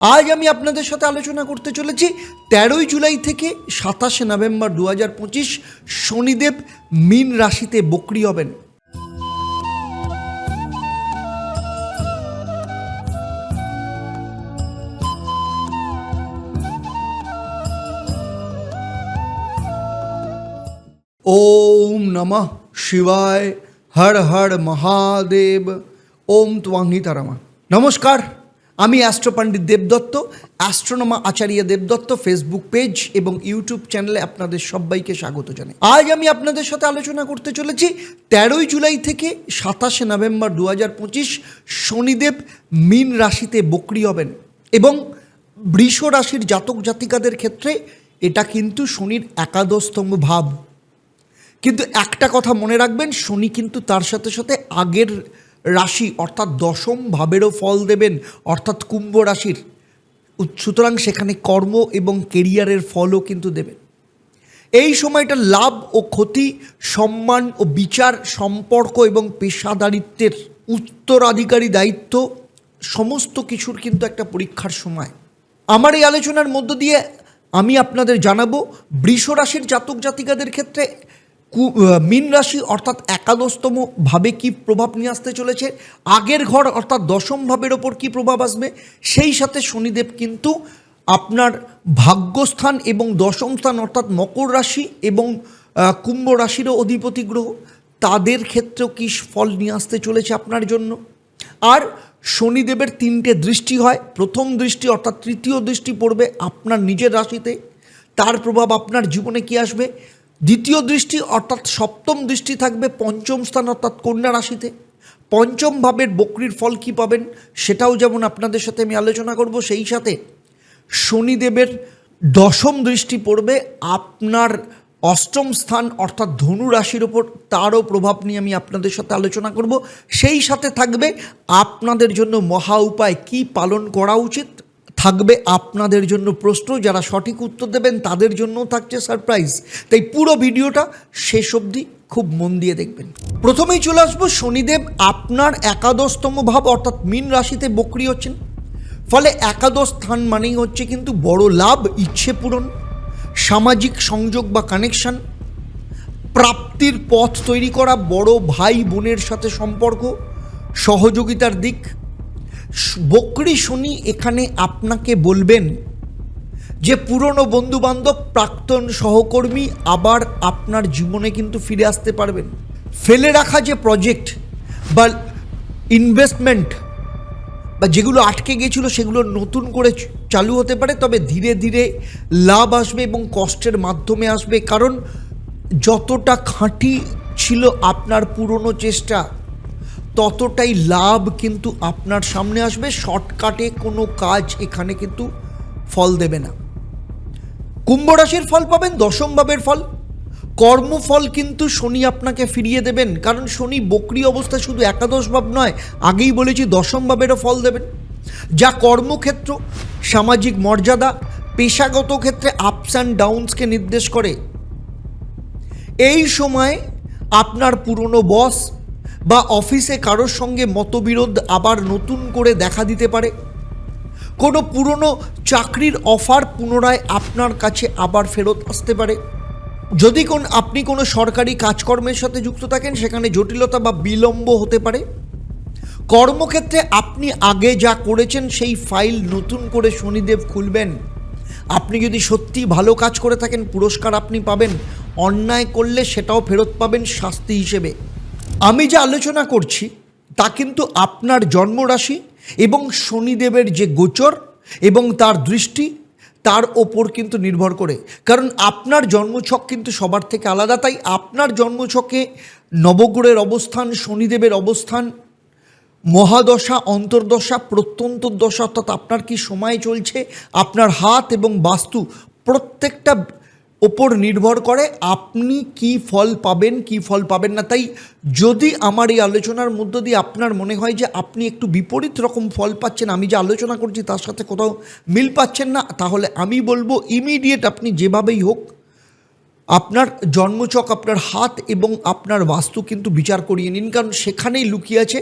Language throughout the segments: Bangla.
আজ আমি আপনাদের সাথে আলোচনা করতে চলেছি তেরোই জুলাই থেকে সাতাশে নভেম্বর দু হাজার পঁচিশ শনিদেব মীন রাশিতে বকরি হবেন। ওম নমঃ শিবায়, হর হর মহাদেব, ওম ত্বাঙ্গি তারামা। নমস্কার। আমি astro Pandit Debdutta, astronomer Acharya Debdutta Facebook page এবং ইউটিউব চ্যানেলে আপনাদের সবাইকে স্বাগত জানাই। আজ আমি আপনাদের সাথে আলোচনা করতে চলেছি তেরোই জুলাই থেকে সাতাশে নভেম্বর দু হাজার পঁচিশ শনিদেব মীন রাশিতে বকরি হবেন এবং বৃষ রাশির জাতক জাতিকাদের ক্ষেত্রে এটা কিন্তু শনির একাদশতম ভাব। কিন্তু একটা কথা মনে রাখবেন, শনি কিন্তু তার সাথে সাথে আগের রাশি অর্থাৎ দশম ভাবেরও ফল দেবেন, অর্থাৎ কুম্ভ রাশির। সুতরাং সেখানে কর্ম এবং কেরিয়ারের ফলও কিন্তু দেবেন। এই সময়টা লাভ ও ক্ষতি, সম্মান ও বিচার, সম্পর্ক এবং পেশাদারিত্বের উত্তরাধিকারী দায়িত্ব, সমস্ত কিছুর কিন্তু একটা পরীক্ষার সময়। আমার এই আলোচনার মধ্য দিয়ে আমি আপনাদের জানাব বৃষ রাশির জাতক জাতিকাদের ক্ষেত্রে মীন রাশি অর্থাৎ একাদশতম ভাবে কি প্রভাব নিয়ে আসতে চলেছে? আগের ঘর অর্থাৎ দশম ভাবের ওপর কি প্রভাব আসবে? সেই সাথে শনিদেব কিন্তু আপনার ভাগ্যস্থান এবং দশম স্থান অর্থাৎ মকর রাশি এবং কুম্ভ রাশিরও অধিপতি গ্রহ, তাদের ক্ষেত্রেও কি ফল নিয়ে আসতে চলেছে আপনার জন্য? আর শনিদেবের তিনটে দৃষ্টি হয়। প্রথম দৃষ্টি অর্থাৎ তৃতীয় দৃষ্টি পড়বে আপনার নিজের রাশিতে। তার প্রভাব আপনার জীবনে কি আসবে? দ্বিতীয় দৃষ্টি অর্থাৎ সপ্তম দৃষ্টি থাকবে পঞ্চম স্থান অর্থাৎ কন্যা রাশিতে। পঞ্চম ভাবের বকরির ফল কি পাবেন সেটাও যেমন আপনাদের সাথে আমি আলোচনা করব, সেই সাথে শনিদেবের দশম দৃষ্টি পড়বে আপনার অষ্টম স্থান অর্থাৎ ধনু রাশির ওপর, তারও প্রভাব নিয়ে আমি আপনাদের সাথে আলোচনা করব। সেই সাথে থাকবে আপনাদের জন্য মহা উপায় কী পালন করা উচিত থাকবে আপনাদের জন্য প্রশ্ন, যারা সঠিক উত্তর দেবেন তাদের জন্যও থাকছে সারপ্রাইজ তাই পুরো ভিডিওটা শেষ অবধি খুব মন দিয়ে দেখবেন। প্রথমেই চলে আসব শনিদেব আপনার একাদশতম ভাব, অর্থাৎ মীন রাশিতে বকরি হচ্ছেন। ফলে একাদশ স্থান মানেই হচ্ছে কিন্তু বড় লাভ, ইচ্ছে পূরণ, সামাজিক সংযোগ বা কানেকশন প্রাপ্তির পথ তৈরি করা, বড় ভাই বোনের সাথে সম্পর্ক, সহযোগিতার দিক বকরি শুনি এখানে আপনাকে বলবেন যে পুরনো বন্ধুবান্ধব, প্রাক্তন সহকর্মী আবার আপনার জীবনে কিন্তু ফিরে আসতে পারবেন। ফেলে রাখা যে প্রজেক্ট বা ইনভেস্টমেন্ট বা যেগুলো আটকে গিয়েছিল, সেগুলো নতুন করে চালু হতে পারে, তবে ধীরে ধীরে লাভ আসবে এবং কষ্টের মাধ্যমে আসবে। কারণ যতটা খাঁটি ছিল আপনার পুরনো চেষ্টা ততটাই লাভ কিন্তু আপনার সামনে আসবে। শর্টকাটে কোনো কাজ এখানে কিন্তু ফল দেবে না। কুম্ভ রাশির ফল পাবেন, দশম ভাবের ফল। কর্মফল কিন্তু শনি আপনাকে ফিরিয়ে দেবেন, কারণ শনি বকরি অবস্থা শুধু একাদশ ভাব নয়, আগেই বলেছি দশম ভাবেরও ফল দেবেন। যা কর্মক্ষেত্র, সামাজিক মর্যাদা, পেশাগত ক্ষেত্রে আপস অ্যান্ড ডাউনসকে নির্দেশ করে। এই সময় আপনার পুরনো বস বা অফিসে কারোর সঙ্গে মতবিরোধ আবার নতুন করে দেখা দিতে পারে? কোনো পুরনো চাকরির অফার পুনরায় আপনার কাছে আবার ফেরত আসতে পারে? যদি কোন, আপনি কোনো সরকারি কাজকর্মের সাথে যুক্ত থাকেন, সেখানে জটিলতা বা বিলম্ব হতে পারে? কর্মক্ষেত্রে আপনি আগে যা করেছেন, সেই ফাইল নতুন করে শনিদেব খুলবেন। আপনি যদি সত্যি ভালো কাজ করে থাকেন, পুরস্কার আপনি পাবেন। অন্যায় করলে সেটাও ফেরত পাবেন শাস্তি হিসেবে। আমি যা আলোচনা করছি, তা কিন্তু আপনার জন্মরাশি এবং শনিদেবের যে গোচর এবং তার দৃষ্টি, তার ওপর কিন্তু নির্ভর করে। কারণ আপনার জন্মছক কিন্তু সবার থেকে আলাদা, তাই আপনার জন্মছকে নবগ্রহের অবস্থান, শনিদেবের অবস্থান, মহাদশা, অন্তর্দশা প্রত্যন্তর দশা অর্থাৎ আপনার কি সময় চলছে, আপনার হাত এবং বাস্তু প্রত্যেকটা ওপর নির্ভর করে আপনি কি ফল পাবেন, কি ফল পাবেন না। তাই যদি আমার এই আলোচনার মধ্য দিয়ে আপনার মনে হয় যে আপনি একটু বিপরীত রকম ফল পাচ্ছেন, আমি যে আলোচনা করছি তার সাথে কোথাও মিল পাচ্ছেন না, তাহলে আমি বলব ইমিডিয়েট আপনি যেভাবেই হোক, আপনার জন্মচক, আপনার হাত এবং আপনার বাস্তু কিন্তু বিচার করিয়ে নিন। কারণ সেখানেই লুকিয়ে আছে,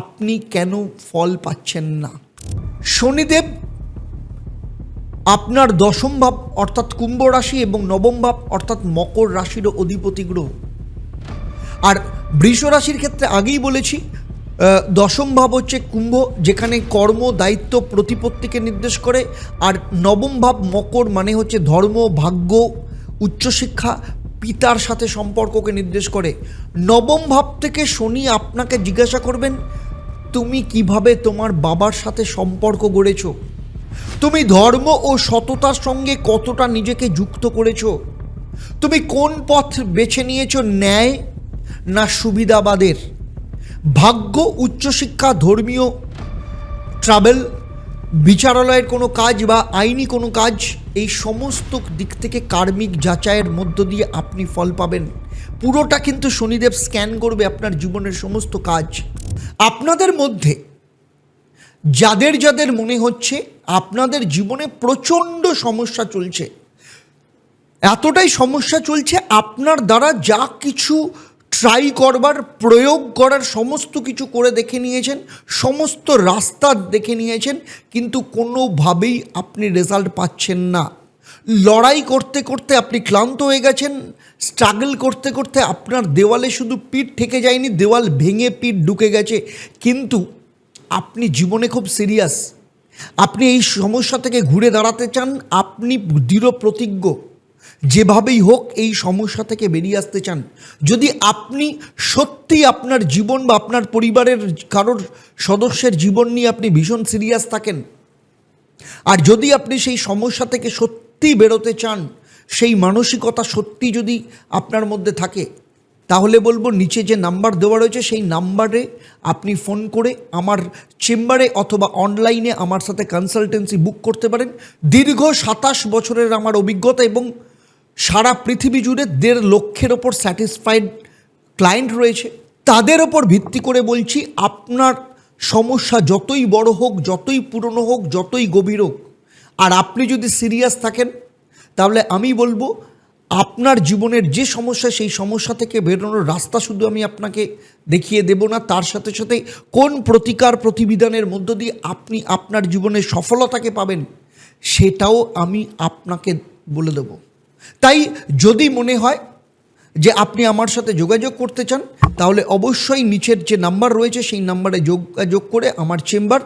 আপনি কেন ফল পাচ্ছেন না? শনিদেব আপনার দশম ভাব অর্থাৎ কুম্ভ রাশি এবং নবম ভাব অর্থাৎ মকর রাশিরও অধিপতি গ্রহ। আর বৃষ রাশির ক্ষেত্রে আগেই বলেছি দশম ভাব হচ্ছে কুম্ভ, যেখানে কর্ম, দায়িত্ব, প্রতিপত্তিকে নির্দেশ করে। আর নবম ভাব মকর মানে হচ্ছে ধর্ম, ভাগ্য, উচ্চশিক্ষা, পিতার সাথে সম্পর্ককে নির্দেশ করে। নবম ভাব থেকে শনি আপনাকে জিজ্ঞাসা করবেন, তুমি কীভাবে তোমার বাবার সাথে সম্পর্ক গড়েছো? তুমি ধর্ম ও সততার সঙ্গে কতটা নিজেকে যুক্ত করেছ? তুমি কোন পথ বেছে নিয়েছ ন্যায় না সুবিধাবাদের? ভাগ্য, উচ্চশিক্ষা, ধর্মীয় ট্রাভেল বিচারালয়ের কোনো কাজ বা আইনি কোনো কাজ, এই সমস্ত দিক থেকে কার্মিক যাচাইয়ের মধ্য দিয়ে আপনি ফল পাবেন। পুরোটা কিন্তু শনিদেব স্ক্যান করবে আপনার জীবনের সমস্ত কাজ। আপনাদের মধ্যে যাদের যাদের মনে হচ্ছে আপনাদের জীবনে প্রচণ্ড সমস্যা চলছে। এতটাই সমস্যা চলছে, আপনার দ্বারা যা কিছু ট্রাই করবার, প্রয়োগ করার সমস্ত কিছু করে দেখে নিয়েছেন, সমস্ত রাস্তা দেখে নিয়েছেন, কিন্তু কোনোভাবেই আপনি রেজাল্ট পাচ্ছেন না। লড়াই করতে করতে আপনি ক্লান্ত হয়ে গেছেন স্ট্রাগল করতে করতে আপনার দেওয়ালে শুধু পিঠ ঠেকে যায়নি, দেওয়াল ভেঙে পিঠ ঢুকে গেছে। কিন্তু আপনি জীবনে খুব সিরিয়াস আপনি এই সমস্যা থেকে ঘুরে দাঁড়াতে চান, আপনি দৃঢ় প্রতিজ্ঞ। যেভাবেই হোক এই সমস্যা থেকে বেরিয়ে আসতে চান। যদি আপনি সত্যি আপনার জীবন বা আপনার পরিবারের কারোর সদস্যের জীবন নিয়ে আপনি ভীষণ সিরিয়াস থাকেন, আর যদি আপনি সেই সমস্যা থেকে সত্যি বেরোতে চান, সেই মানসিকতা সত্যি যদি আপনার মধ্যে থাকে তাহলে বলব নিচে যে নাম্বার দেওয়া রয়েছে, সেই নাম্বারে আপনি ফোন করে আমার চেম্বারে অথবা অনলাইনে আমার সাথে কনসালটেন্সি বুক করতে পারেন। দীর্ঘ সাতাশ বছরের আমার অভিজ্ঞতা এবং সারা পৃথিবী জুড়ে দেড় লক্ষের ওপর স্যাটিসফাইড ক্লায়েন্ট রয়েছে। তাদের ওপর ভিত্তি করে বলছি, আপনার সমস্যা যতই বড় হোক, যতই পুরনো হোক, যতই গভীর হোক, আর আপনি যদি সিরিয়াস থাকেন, তাহলে আমি বলব আপনার জীবনের যে সমস্যা, সেই সমস্যা থেকে বেরোনোর রাস্তা শুধু আমি আপনাকে দেখিয়ে দেব না, তার সাথে সাথে কোন প্রতিকার প্রতিবিধানের মধ্য দিয়ে আপনি আপনার জীবনের সফলতাকে পাবেন, সেটাও আমি আপনাকে বলে দেব। তাই যদি মনে হয় যে আপনি আমার সাথে যোগাযোগ করতে চান, তাহলে অবশ্যই নিচের যে নাম্বার রয়েছে, সেই নাম্বারে যোগাযোগ করে আমার চেম্বার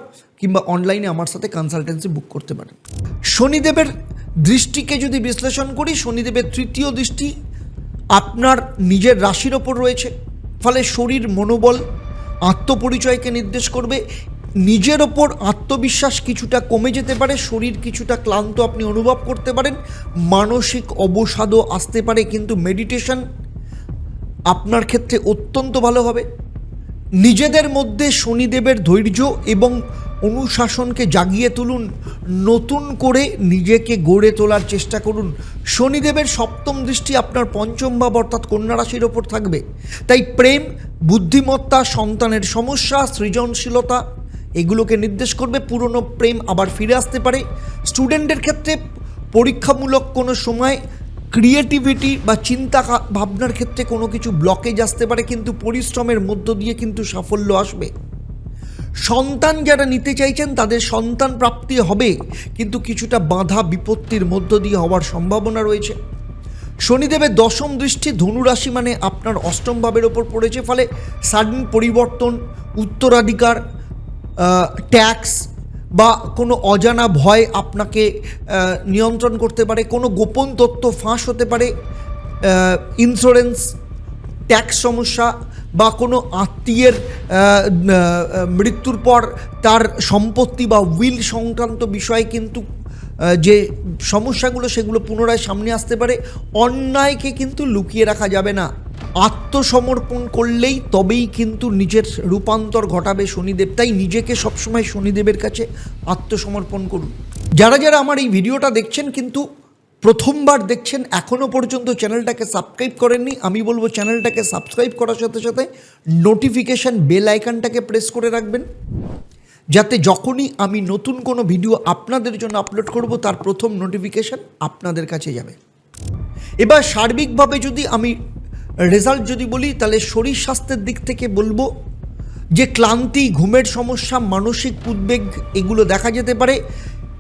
কিংবা অনলাইনে আমার সাথে কনসালটেন্সি বুক করতে পারেন শনিদেবের দৃষ্টিকে যদি বিশ্লেষণ করি, শনিদেবের তৃতীয় দৃষ্টি আপনার নিজের রাশির ওপর রয়েছে। ফলে শরীর, মনোবল, আত্মপরিচয়কে নির্দেশ করবে। নিজের ওপর আত্মবিশ্বাস কিছুটা কমে যেতে পারে, শরীর কিছুটা ক্লান্ত আপনি অনুভব করতে পারেন। মানসিক অবসাদও আসতে পারে, কিন্তু মেডিটেশন আপনার ক্ষেত্রে অত্যন্ত ভালো হবে। নিজেদের মধ্যে শনিদেবের ধৈর্য এবং অনুশাসনকে জাগিয়ে তুলুন, নতুন করে নিজেকে গড়ে তোলার চেষ্টা করুন। শনিদেবের সপ্তম দৃষ্টি আপনার পঞ্চম ভাব, অর্থাৎ কন্যা রাশির ওপর থাকবে। তাই প্রেম, বুদ্ধিমত্তা, সন্তানের সমস্যা, সৃজনশীলতা, এগুলোকে নির্দেশ করবে। পুরনো প্রেম আবার ফিরে আসতে পারে। স্টুডেন্টের ক্ষেত্রে পরীক্ষামূলক কোনো সময় ক্রিয়েটিভিটি বা চিন্তা ভাবনার ক্ষেত্রে কোনো কিছু ব্লকেজ আসতে পারে, কিন্তু পরিশ্রমের মধ্য দিয়ে কিন্তু সাফল্য আসবে। সন্তান যারা নিতে চাইছেন, তাদের সন্তান প্রাপ্তি হবে, কিন্তু কিছুটা বাধা বিপত্তির মধ্য দিয়ে হওয়ার সম্ভাবনা রয়েছে। শনিদেবের দশম দৃষ্টি ধনুরাশি মানে আপনার অষ্টম ভাবের ওপর পড়েছে, ফলে সাডেন পরিবর্তন, উত্তরাধিকার ট্যাক্স বা কোনো অজানা ভয় আপনাকে নিয়ন্ত্রণ করতে পারে, কোনো গোপন তথ্য ফাঁস হতে পারে ইন্স্যুরেন্স ট্যাক্স সমস্যা বা কোনো আত্মীয়ের মৃত্যুর পর তার সম্পত্তি বা উইল সংক্রান্ত বিষয়ে কিন্তু যে সমস্যাগুলো সেগুলো পুনরায় সামনে আসতে পারে, অন্যায়কে কিন্তু লুকিয়ে রাখা যাবে না। আত্মসমর্পণ করলেই তবেই কিন্তু নিজের রূপান্তর ঘটাবে শনিদেব। তাই নিজেকে সবসময় শনিদেবের কাছে আত্মসমর্পণ করুন। যারা যারা আমার এই ভিডিওটা দেখছেন কিন্তু প্রথমবার দেখছেন এখনও পর্যন্ত চ্যানেলটাকে সাবস্ক্রাইব করেননি। আমি বলব চ্যানেলটাকে সাবস্ক্রাইব করার সাথে সাথে নোটিফিকেশান বেল আইকনটাকে প্রেস করে রাখবেন। যাতে যখনই আমি নতুন কোনো ভিডিও আপনাদের জন্য আপলোড করব, তার প্রথম নোটিফিকেশান আপনাদের কাছে যাবে। এবার সার্বিকভাবে যদি আমি রেজাল্ট যদি বলি, তাহলে শরীর স্বাস্থ্যের দিক থেকে বলব যে ক্লান্তি, ঘুমের সমস্যা, মানসিক উদ্বেগ, এগুলো দেখা যেতে পারে।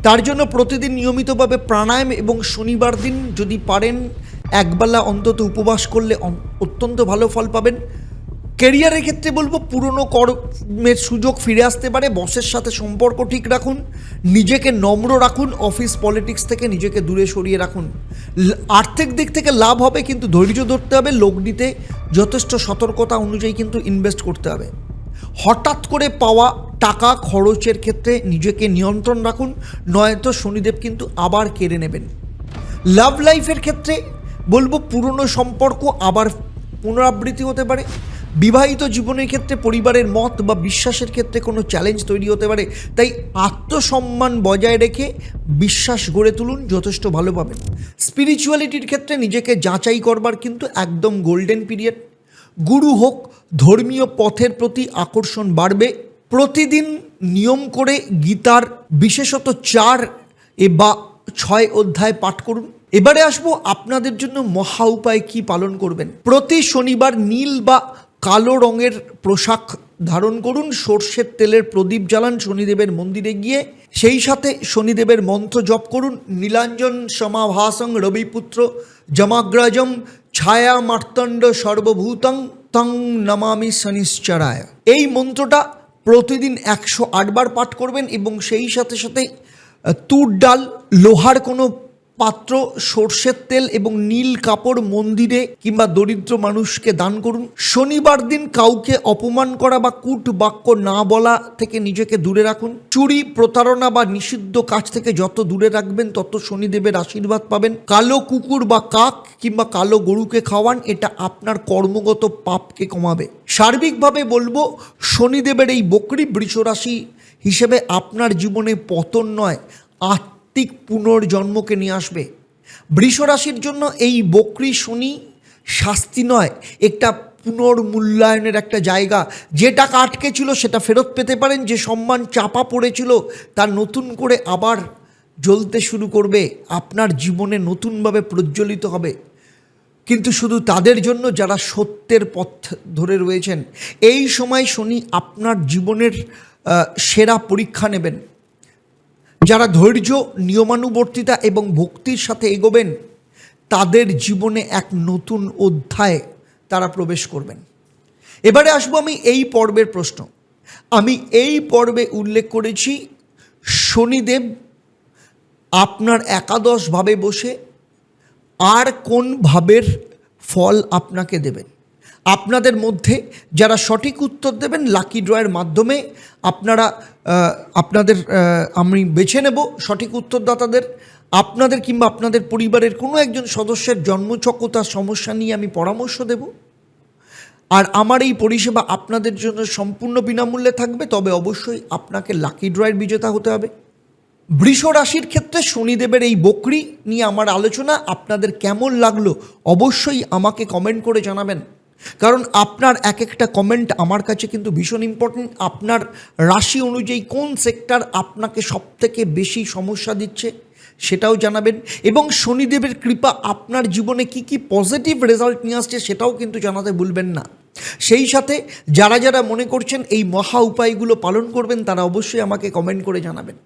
তার জন্য প্রতিদিন নিয়মিতভাবে প্রাণায়াম এবং শনিবার দিন যদি পারেন, একবেলা অন্তত উপবাস করলে অত্যন্ত ভালো ফল পাবেন। কেরিয়ারের ক্ষেত্রে বলব, পুরনো কর্মের সুযোগ ফিরে আসতে পারে, বসের সাথে সম্পর্ক ঠিক রাখুন, নিজেকে নম্র রাখুন, অফিস পলিটিক্স থেকে নিজেকে দূরে সরিয়ে রাখুন। আর্থিক দিক থেকে লাভ হবে, কিন্তু ধৈর্য ধরতে হবে লোক নিতে যথেষ্ট সতর্কতা অনুযায়ী কিন্তু ইনভেস্ট করতে হবে। হঠাৎ করে পাওয়া টাকা খরচের ক্ষেত্রে নিজেকে নিয়ন্ত্রণ রাখুন, নয়তো শনিদেব কিন্তু আবার কেড়ে নেবেন। লাভ লাইফের ক্ষেত্রে বলব পুরনো সম্পর্ক আবার পুনরাবৃত্তি হতে পারে। বিবাহিত জীবনের ক্ষেত্রে পরিবারের মত বা বিশ্বাসের ক্ষেত্রে কোনো চ্যালেঞ্জ তৈরি হতে পারে। তাই আত্মসম্মান বজায় রেখে বিশ্বাস গড়ে তুলুন, যথেষ্ট ভালো পাবেন। স্পিরিচুয়ালিটির ক্ষেত্রে নিজেকে যাচাই করবার কিন্তু একদম গোল্ডেন পিরিয়ড গুরু হোক, ধর্মীয় পথের প্রতি আকর্ষণ বাড়বে। প্রতিদিন নিয়ম করে গীতার বিশেষত চার এ বা ছয় অধ্যায় পাঠ করুন। এবারে আসব আপনাদের জন্য মহা উপায় কি পালন করবেন। প্রতি শনিবার নীল বা কালো রঙের পোশাক ধারণ করুন। সর্ষের তেলের প্রদীপ জ্বালান শনিদেবের মন্দিরে গিয়ে। সেই সাথে শনিদেবের মন্ত্র জপ করুন। নীলাঞ্জন সমাভাসং রবিপুত্র জমাগ্রজম ছায়া মার্তণ্ড সর্বভূতং তং নমামি শনিশ্চরায়। এই মন্ত্রটা প্রতিদিন একশো আটবার পাঠ করবেন এবং সেই সাথে সাথে তুর ডাল, লোহার কোনো পাত্র, সর্ষের তেল এবং নীল কাপড় মন্দিরে কিংবা দরিদ্র মানুষকে দান করুন। শনিবার দিন কাউকে অপমান করা বা কূট বাক্য না বলা থেকে নিজেকে দূরে রাখুন। চুরি, প্রতারণা বা নিষিদ্ধ কাজ থেকে যত দূরে রাখবেন, তত শনিদেবের আশীর্বাদ পাবেন। কালো কুকুর বা কাক কিংবা কালো গরুকে খাওয়ান, এটা আপনার কর্মগত পাপকে কমাবে। সার্বিকভাবে বলব, শনিদেবের এই বকরি বৃষরাশি হিসেবে আপনার জীবনে পতন নয় আত্মিক পুনর্জন্মকে নিয়ে আসবে। বৃষরাশির জন্য এই বকরি শনি শাস্তি নয়, একটা পুনর্মূল্যায়নের একটা জায়গা। যে টাকা আটকে ছিল সেটা ফেরত পেতে পারেন, যে সম্মান চাপা পড়েছিল তা নতুন করে আবার জ্বলতে শুরু করবে। আপনার জীবনে নতুনভাবে প্রজ্বলিত হবে। কিন্তু শুধু তাদের জন্য, যারা সত্যের পথ ধরে রয়েছেন। এই সময় শনি আপনার জীবনের সেরা পরীক্ষা নেবেন। যারা ধৈর্য, নিয়মানুবর্তিতা এবং ভক্তির সাথে এগোবেন, তাদের জীবনে এক নতুন অধ্যায় তারা প্রবেশ করবেন। এবারে আসব আমি এই পর্বের প্রশ্ন। আমি এই পর্বে উল্লেখ করেছি, শনিদেব আপনার একাদশভাবে বসে আর কোন ভাবের ফল আপনাকে দেবেন? আপনাদের মধ্যে যারা সঠিক উত্তর দেবেন লাকি ড্রয়ের মাধ্যমে আপনারা আপনাদের আমি বেছে নেব সঠিক উত্তরদাতাদের। আপনাদের কিংবা আপনাদের পরিবারের কোনো একজন সদস্যের জন্মচক্রতার সমস্যা নিয়ে আমি পরামর্শ দেব। আর আমার এই পরিষেবা আপনাদের জন্য সম্পূর্ণ বিনামূল্যে থাকবে, তবে অবশ্যই আপনাকে লাকি ড্রয়ের বিজেতা হতে হবে। বৃষ রাশির ক্ষেত্রে শনিদেবের এই বকরি নিয়ে আমার আলোচনা আপনাদের কেমন লাগল অবশ্যই আমাকে কমেন্ট করে জানাবেন। কারণ আপনার এক একটা কমেন্ট আমার কাছে কিন্তু ভীষণ ইম্পর্টেন্ট আপনার রাশি অনুযায়ী কোন সেক্টর আপনাকে সবথেকে বেশি সমস্যা দিচ্ছে সেটাও জানাবেন। এবং শনিদেবের কৃপা, আপনার জীবনে কি কি পজিটিভ রেজাল্ট নিয়ে আসছে সেটাও কিন্তু জানাতে ভুলবেন না। সেই সাথে যারা যারা মনে করছেন এই মহা উপায়গুলো পালন করবেন, তারা অবশ্যই আমাকে কমেন্ট করে জানাবেন।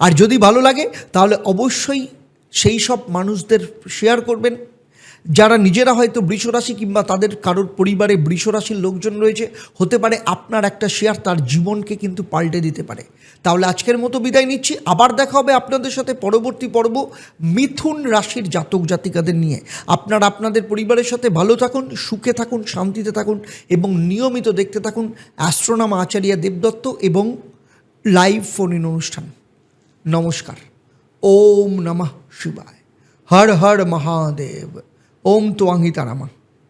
আর যদি ভালো লাগে, তাহলে অবশ্যই সেই সব মানুষদের শেয়ার করবেন। যারা নিজেরা হয়তো বৃষরাশি কিংবা তাদের কারোর পরিবারে বৃষরাশির লোকজন রয়েছে, হতে পারে আপনার একটা শেয়ার তার জীবনকে কিন্তু পাল্টে দিতে পারে। তাহলে আজকের মতো বিদায় নিচ্ছি। আবার দেখা হবে আপনাদের সাথে পরবর্তী পর্ব মিথুন রাশির জাতক জাতিকাদের নিয়ে। আপনারা আপনাদের পরিবারের সাথে ভালো থাকুন, সুখে থাকুন, শান্তিতে থাকুন এবং নিয়মিত দেখতে থাকুন অ্যাস্ট্রোনামা আচার্য দেবদত্ত এবং লাইভ ফোন ইন অনুষ্ঠান। নমস্কার। ওম নমঃ শিবায়। হর হর মহাদেব। ওম তোয়াঙ্গি তারামা